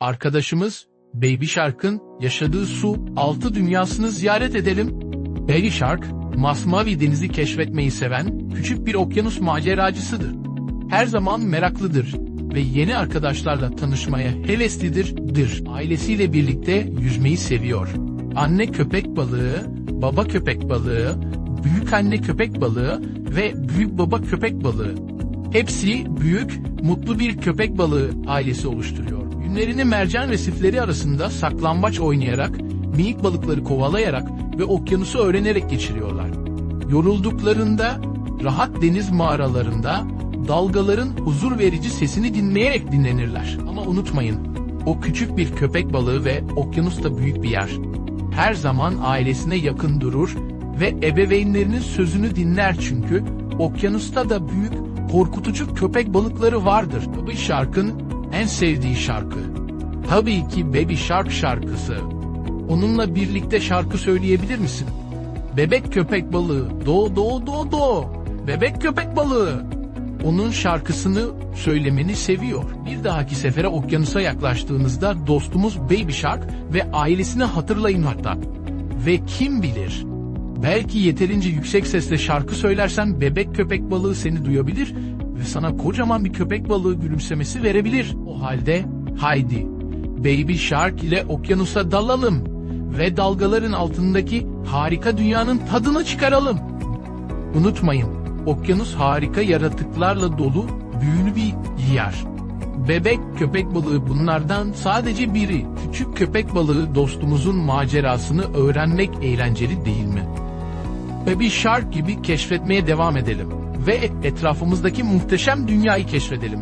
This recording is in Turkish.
Arkadaşımız Baby Shark'ın yaşadığı su altı dünyasını ziyaret edelim. Baby Shark, masmavi denizi keşfetmeyi seven küçük bir okyanus maceracısıdır. Her zaman meraklıdır ve yeni arkadaşlarla tanışmaya heveslidir. Dır. Ailesiyle birlikte yüzmeyi seviyor. Anne köpek balığı, baba köpek balığı, büyük anne köpek balığı ve büyük baba köpek balığı. Hepsi büyük, mutlu bir köpek balığı ailesi oluşturuyor. Günlerini mercan resifleri arasında saklambaç oynayarak, minik balıkları kovalayarak ve okyanusu öğrenerek geçiriyorlar. Yorulduklarında rahat deniz mağaralarında dalgaların huzur verici sesini dinleyerek dinlenirler. Ama unutmayın, o küçük bir köpek balığı ve okyanus da büyük bir yer. Her zaman ailesine yakın durur ve ebeveynlerinin sözünü dinler çünkü okyanusta da büyük korkutucu köpek balıkları vardır. Baby Shark'ın en sevdiği şarkı. Tabii ki Baby Shark şarkısı. Onunla birlikte şarkı söyleyebilir misin? Bebek köpek balığı, do do do do. Bebek köpek balığı. Onun şarkısını söylemeni seviyor. Bir dahaki sefere okyanusa yaklaştığınızda dostumuz Baby Shark ve ailesini hatırlayın hatta. Ve kim bilir, belki yeterince yüksek sesle şarkı söylersen bebek köpek balığı seni duyabilir ve sana kocaman bir köpek balığı gülümsemesi verebilir. O halde haydi Baby Shark ile okyanusa dalalım ve dalgaların altındaki harika dünyanın tadını çıkaralım. Unutmayın, okyanus harika yaratıklarla dolu büyülü bir yer. Bebek köpek balığı bunlardan sadece biri. Küçük köpek balığı dostumuzun macerasını öğrenmek eğlenceli değil mi? Baby Shark gibi keşfetmeye devam edelim ve etrafımızdaki muhteşem dünyayı keşfedelim.